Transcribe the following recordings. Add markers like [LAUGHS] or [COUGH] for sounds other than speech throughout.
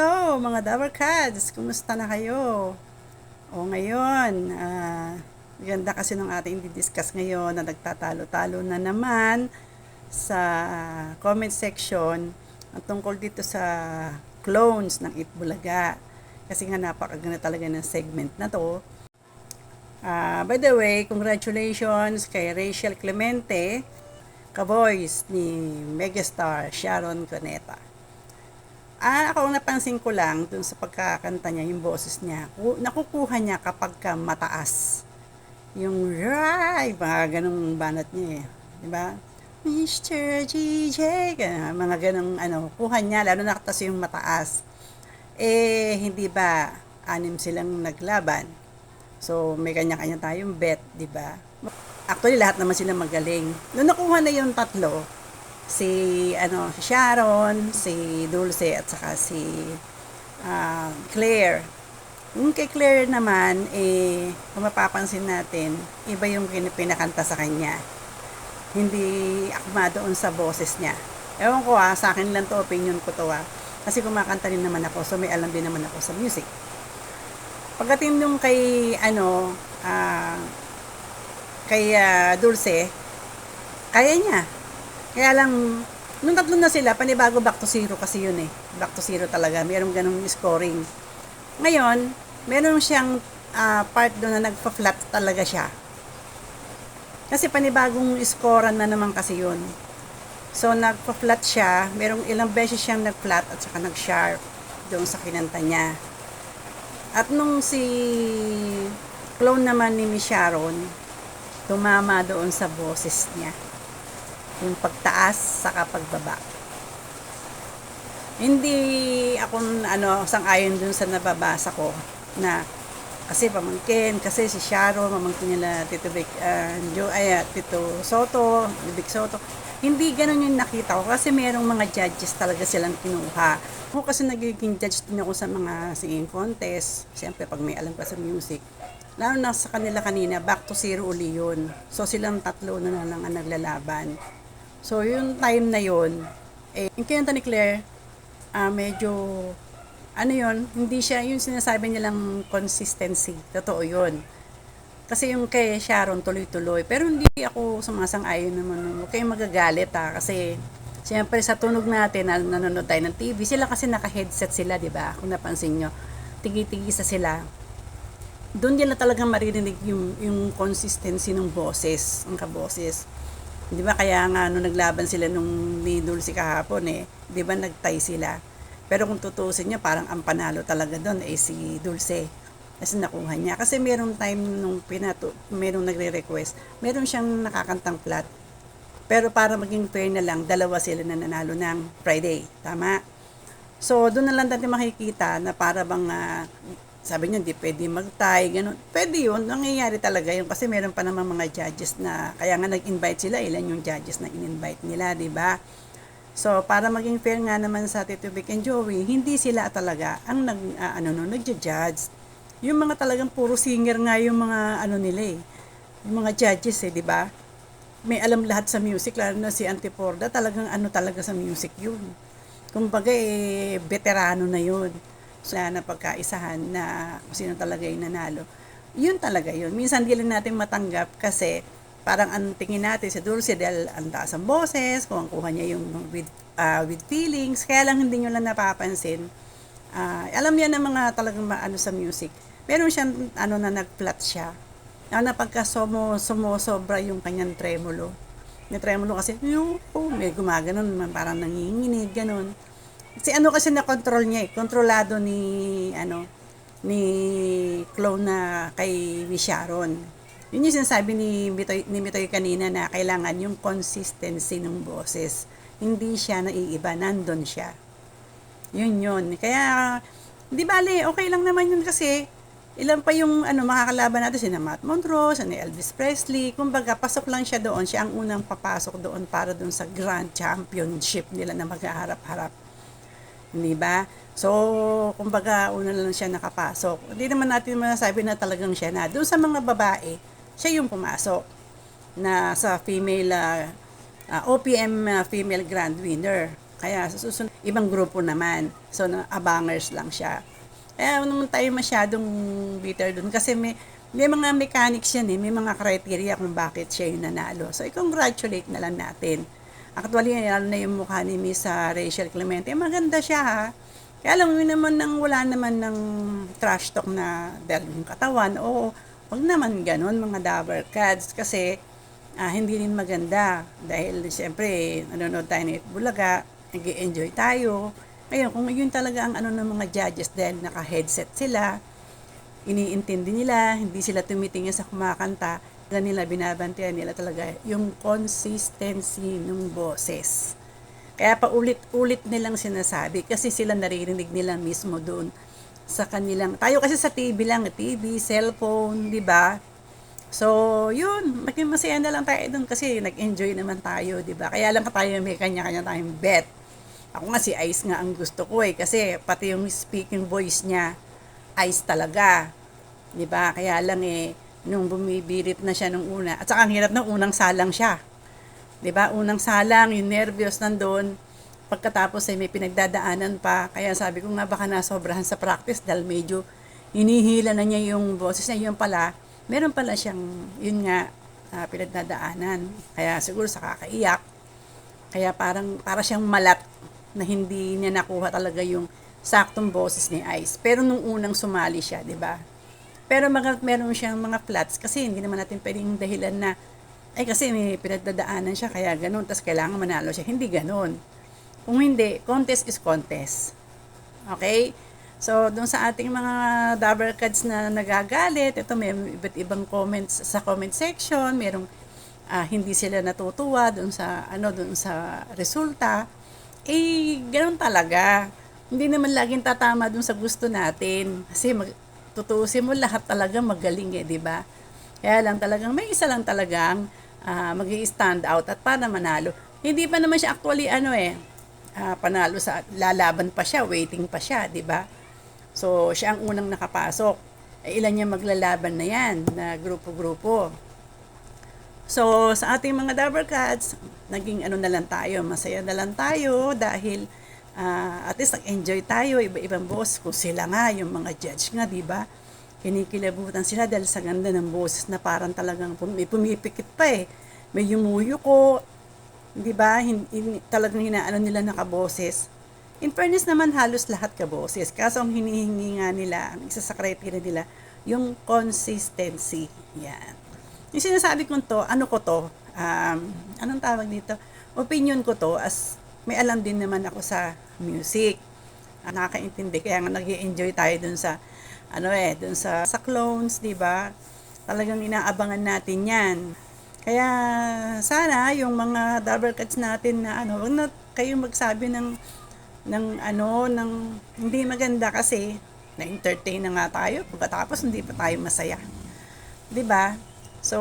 hello mga Dower Cats! Kumusta na kayo? O ngayon, ah, ganda kasi ng ating didiscuss ngayon na nagtatalo-talo na naman sa comment section ang tungkol dito sa clones ng Itbulaga. Kasi nga napakaganda talaga ng segment na to. Ah, by the way, congratulations kay Rachel Clemente, ka-voice ni megastar Sharon Cuneta. Ah, ako ang napansin ko lang dun sa pagkakanta niya, yung boses niya, ku- nakukuha niya kapag ka mataas. Yung right, mga ganong banat niya eh. Di ba? Mr. GJ, ganun, mga ganong ano, kuha niya, lalo na kasi yung mataas. Eh, hindi ba, anim silang naglaban. So, may kanya-kanya tayong bet, di ba? Actually, lahat naman sila magaling. Nung nakuha na yung tatlo, si ano si Sharon, si Dulce at saka si ah, Claire. Yung kay Claire naman, eh, kung mapapansin natin, iba yung pinakanta sa kanya. Hindi akma doon sa boses niya. Ewan ko ah, sa akin lang to, opinion ko to ah. Kasi kumakanta rin naman ako, so may alam din naman ako sa music. Pagdating nung kay, ano, ah, kay ah, Dulce, kaya niya. Kaya lang, nung tatlo na sila, panibago back to zero kasi yun eh. Back to zero talaga. Meron ganung scoring. Ngayon, meron siyang ah, part doon na nagpa-flat talaga siya. Kasi panibagong scorean na naman kasi yun. So, nagpa-flat siya. Merong ilang beses siyang nag-flat at saka nag-sharp doon sa kinanta niya. At nung si clone naman ni Miss Sharon, tumama doon sa boses niya yung pagtaas sa pagbaba. Hindi ako ano sang-ayon dun sa nababasa ko na kasi pamangkin, kasi si Sharo, mamangkin nila Tito Vic, uh, Jo, ay, ah, Tito Soto, Vic Soto. Hindi ganun yung nakita ko kasi merong mga judges talaga silang kinuha. Ako kasi nagiging judge din ako sa mga singing contest. Siyempre, pag may alam ka sa music. Lalo na sa kanila kanina, back to zero uli yun. So, silang tatlo na lang ang naglalaban. So, yung time na yun, eh, yung kinanta ni Claire, ah, medyo, ano yun, hindi siya, yung sinasabi nilang consistency, totoo yun. Kasi yung kay Sharon, tuloy-tuloy. Pero hindi ako sumasang-ayon naman. Huwag kayong magagalit ha, kasi Siyempre sa tunog natin na nanonood tayo ng TV, sila kasi naka-headset sila, 'di ba? Kung napansin nyo, tigi-tigi sa sila. Doon nila talagang maririnig yung yung consistency ng boses, ng kaboses. 'Di ba kaya nga nung naglaban sila nung ni Dulce kahapon eh, 'di ba nagtay sila. Pero kung tutusin niyo, parang ang panalo talaga doon ay si Dulce. Kasi nakuha niya. Kasi merong time nung pinato, merong nagre-request, meron siyang nakakantang flat. Pero para maging fair na lang, dalawa sila na nanalo ng Friday. Tama? So, doon na lang natin makikita na para bang, ah, sabi niya, hindi pwede mag-tie, ganun. Pwede yun, nangyayari talaga yun kasi meron pa naman mga judges na, kaya nga nag-invite sila, ilan yung judges na in-invite nila, di ba? So, para maging fair nga naman sa Tito Vic and Joey, hindi sila talaga ang nag, ah, ano, no, nagja-judge. Yung mga talagang puro singer nga yung mga ano nila eh. Yung mga judges eh, di ba? May alam lahat sa music, lalo na si Antiporda, talagang ano talaga sa music yun. Kumbaga eh, veterano na yun. So, na pagkaisahan na sino talaga yung nanalo. Yun talaga yun. Minsan di lang natin matanggap kasi parang ang tingin natin sa Dulce dahil ang taas ang boses, kung kuha niya yung with, ah, with feelings, kaya lang hindi nyo lang napapansin. Ah, alam niya na mga talagang maano sa music. Meron siyang ano na nag-flat siya. Na na pagka sumo, sumusobra yung kanyang tremolo. May tremolo kasi, yung, oh, may gumaganon, parang nanginginig, ganon. Si ano kasi na control niya eh, kontrolado ni ano ni clone na kay ni Sharon. Yun yung sinasabi ni Mitoy, ni Mitoy kanina na kailangan yung consistency ng boses. Hindi siya naiiba, nandun siya. Yun yun. Kaya, di bale, okay lang naman yun kasi ilan pa yung ano makakalaban natin sina Matt Montrose, ni Elvis Presley. Kumbaga, pasok lang siya doon. Siya ang unang papasok doon para doon sa Grand Championship nila na maghaharap-harap. Di ba? So, kumbaga, una lang siya nakapasok. Hindi naman natin masasabi na talagang siya na. Doon sa mga babae, siya yung pumasok na sa female, ah, ah, OPM ah, female grand winner. Kaya sa susunod, ibang grupo naman. So, na, abangers lang siya. Kaya naman tayo masyadong bitter dun kasi may, may mga mechanics yan eh, may mga criteria kung bakit siya yung nanalo. So, i-congratulate na lang natin. Actually, lalo na yung mukha ni Miss uh, Rachel Clemente, maganda siya ha. Kaya alam mo naman nang wala naman ng trash talk na dahil yung katawan, o wag naman ganun mga dabber cats kasi ah, hindi rin maganda dahil siyempre nanonood tayo ng Bulaga, nag enjoy tayo. Ngayon, kung yun talaga ang ano ng mga judges dahil naka-headset sila, iniintindi nila, hindi sila tumitingin sa kumakanta, nila binabantayan nila talaga yung consistency ng boses. Kaya paulit-ulit nilang sinasabi kasi sila naririnig nila mismo doon sa kanilang tayo kasi sa TV lang, TV, cellphone, 'di ba? So, yun, maging masaya na lang tayo doon kasi nag-enjoy naman tayo, 'di ba? Kaya lang tayo may kanya-kanya tayong bet. Ako nga si Ice nga ang gusto ko eh kasi pati yung speaking voice niya Ice talaga. 'Di ba? Kaya lang eh nung bumibirit na siya nung una. At saka ang hirap ng unang salang siya. 'Di ba? Unang salang, yung nervyos nandoon. Pagkatapos ay may pinagdadaanan pa. Kaya sabi ko nga baka nasobrahan sa practice dahil medyo hinihila na niya yung boses niya. Yun pala, meron pala siyang, yun nga, uh, pinagdadaanan. Kaya siguro sa kakaiyak. Kaya parang, para siyang malat na hindi niya nakuha talaga yung saktong boses ni Ice. Pero nung unang sumali siya, di ba? Pero mga, meron siyang mga flats kasi hindi naman natin pwedeng dahilan na ay kasi may pinagdadaanan siya kaya ganun, tapos kailangan manalo siya. Hindi ganun. Kung hindi, contest is contest. Okay? So, doon sa ating mga dabber cards na nagagalit, ito may iba't ibang comments sa comment section, merong uh, hindi sila natutuwa doon sa ano doon sa resulta. Eh, ganoon talaga. Hindi naman laging tatama doon sa gusto natin. Kasi mag, tutuusin mo lahat talaga magaling eh, di ba? Kaya lang talagang may isa lang talagang uh, mag stand out at para manalo. Hindi pa naman siya actually ano eh, uh, panalo sa lalaban pa siya, waiting pa siya, 'di ba? So, siya ang unang nakapasok. Eh, ilan niya maglalaban na 'yan, na grupo-grupo. So, sa ating mga Dabber Cats, naging ano na lang tayo, masaya na lang tayo dahil uh, at least nag-enjoy tayo, iba-ibang boss, kung sila nga, yung mga judge nga, di ba? Kinikilabutan sila dahil sa ganda ng boses na parang talagang may pumipikit pa eh. May yumuyo ko, 'di ba? Hindi talagang hinaano nila nakaboses. In fairness naman halos lahat kaboses. Kaso ang hinihingi nga nila, ang isa sa criteria nila, yung consistency. Yan. Yung sinasabi ko to, ano ko to, um, anong tawag dito? Opinion ko to as may alam din naman ako sa music. Nakakaintindi kaya nga nag enjoy tayo dun sa ano eh, dun sa sa clones, 'di ba? Talagang inaabangan natin 'yan. Kaya sana yung mga double cuts natin na ano, wag na kayong magsabi ng ng ano ng hindi maganda kasi na-entertain na nga tayo pagkatapos hindi pa tayo masaya. 'Di ba? So,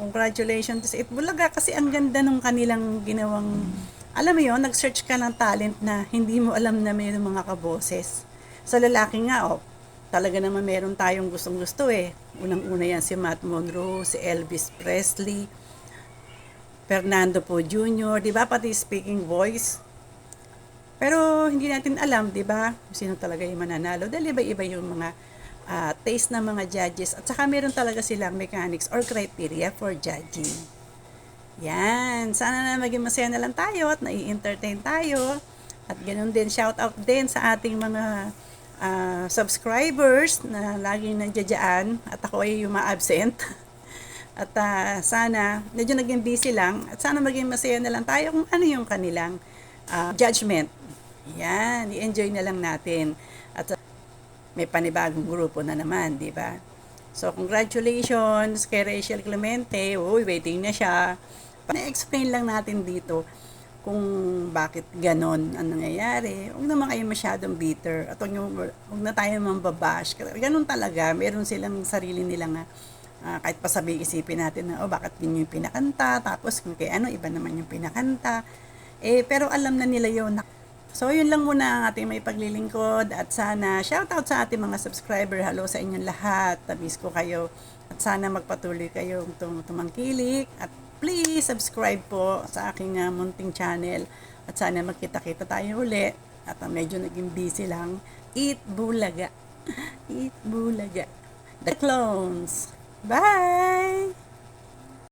congratulations sa Itbulaga kasi ang ganda ng kanilang ginawang alam mo yon nag-search ka ng talent na hindi mo alam na may mga kaboses. Sa lalaki nga, oh, talaga naman meron tayong gustong gusto eh. Unang-una yan si Matt Monroe, si Elvis Presley, Fernando po Jr., di ba? Pati speaking voice. Pero hindi natin alam, di ba? Sino talaga yung mananalo. Dahil iba-iba yung mga uh, taste ng mga judges. At saka meron talaga silang mechanics or criteria for judging. Yan. Sana na maging masaya na lang tayo at nai-entertain tayo. At ganun din, shout out din sa ating mga uh, subscribers na laging nandiyan at ako ay yung ma-absent. [LAUGHS] At uh, sana, medyo naging busy lang at sana maging masaya na lang tayo kung ano yung kanilang uh, judgment. Yan, i-enjoy na lang natin. At uh, may panibagong grupo na naman, di ba? So, congratulations kay Rachel Clemente. Uy, waiting na siya. Pa-explain lang natin dito kung bakit ganon ang nangyayari. Huwag naman kayo masyadong bitter at huwag, huwag na tayo mambabash. Ganon talaga. Meron silang sarili nilang uh, kahit pa sabi isipin natin na, oh, bakit yun yung pinakanta, tapos kung kay ano, iba naman yung pinakanta. Eh, pero alam na nila yun. So, yun lang muna ang ating may paglilingkod at sana shoutout sa ating mga subscriber. Hello sa inyong lahat. Tabis ko kayo. At sana magpatuloy kayong tum tumangkilik at please subscribe po sa aking uh, munting channel. At sana magkita-kita tayo uli. At ah, medyo naging busy lang. Eat Bulaga. [LAUGHS] Eat Bulaga. The clones. Bye!